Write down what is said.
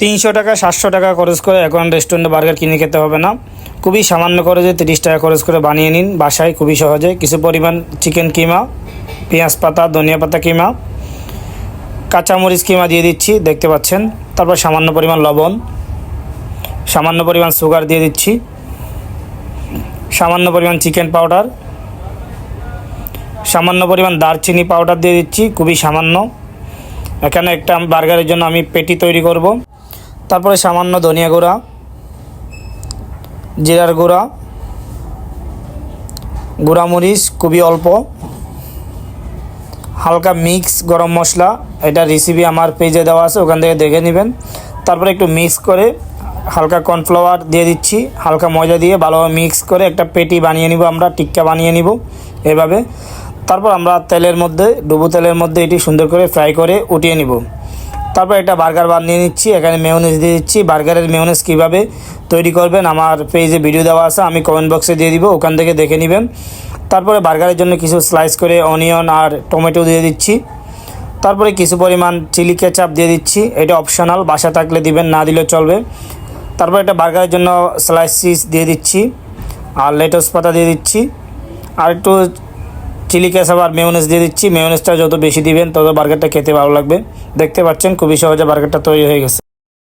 তিনশো টাকা, সাতশো টাকা খরচ করে এখন রেস্টুরেন্টে বার্গার কিনে খেতে হবে না। খুবই সামান্য খরচে তিরিশ টাকা খরচ করে বানিয়ে নিন বাসায়, খুবই সহজে। কিছু পরিমাণ চিকেন কিমা, পেঁয়াজ পাতা, ধনিয়া পাতা কিমা, কাঁচামরিচ কিমা দিয়ে দিচ্ছি, দেখতে পাচ্ছেন। তারপর সামান্য পরিমাণ লবণ, সামান্য পরিমাণ সুগার দিয়ে দিচ্ছি। সামান্য পরিমাণ চিকেন পাউডার সামান্য পরিমাণ দারচিনি পাউডার দিয়ে দিচ্ছি, খুবই সামান্য। এখানে একটা বার্গারের জন্য আমি পেটি তৈরি করব। তারপরে সামান্য ধনিয়া গুঁড়া, জিরার গুঁড়া, গুঁড়ামরিচ, খুবই অল্প, হালকা মিক্স গরম মশলা, এটা রেসিপি আমার পেজে দেওয়া আছে, ওখান থেকে দেখে নেবেন। তারপরে একটু মিক্স করে হালকা কর্নফ্লাওয়ার দিয়ে দিচ্ছি, হালকা ময়দা দিয়ে ভালোভাবে মিক্স করে একটা পেটি বানিয়ে নিব আমরা, টিক্কা বানিয়ে নিব এভাবে। তারপর আমরা তেলের মধ্যে, ডুবো তেলের মধ্যে এটি সুন্দর করে ফ্রাই করে উঠিয়ে নিব। তারপর একটা বার্গার বানিয়ে নিচ্ছি, এখানে মেয়নেজ দিয়ে দিচ্ছি। বার্গারের মেয়নেজ কীভাবে তৈরি করবেন আমার পেজে ভিডিও দেওয়া আছে, আমি কমেন্ট বক্সে দিয়ে দিব, ওখান থেকে দেখে নেবেন। তারপরে বার্গারের জন্য কিছু স্লাইস করে অনিয়ন আর টমেটো দিয়ে দিচ্ছি। তারপরে কিছু পরিমাণ চিলি কেচাপ দিয়ে দিচ্ছি, এটা অপশনাল বাসা থাকলে দিবেন, না দিলেও চলবে। তারপর একটা বার্গারের জন্য স্লাইস দিয়ে দিচ্ছি, আর লেটস পাতা দিয়ে দিচ্ছি। আর একটু চিলি ক্যাশ আর মেয়নেজ দিয়ে দিচ্ছি। মেয়নেজটা যত বেশি দিবেন, তত বার্গারটা খেতে ভালো লাগবে। দেখতে পাচ্ছেন, খুবই সহজে বার্গারটা তৈরি হয়ে গেছে।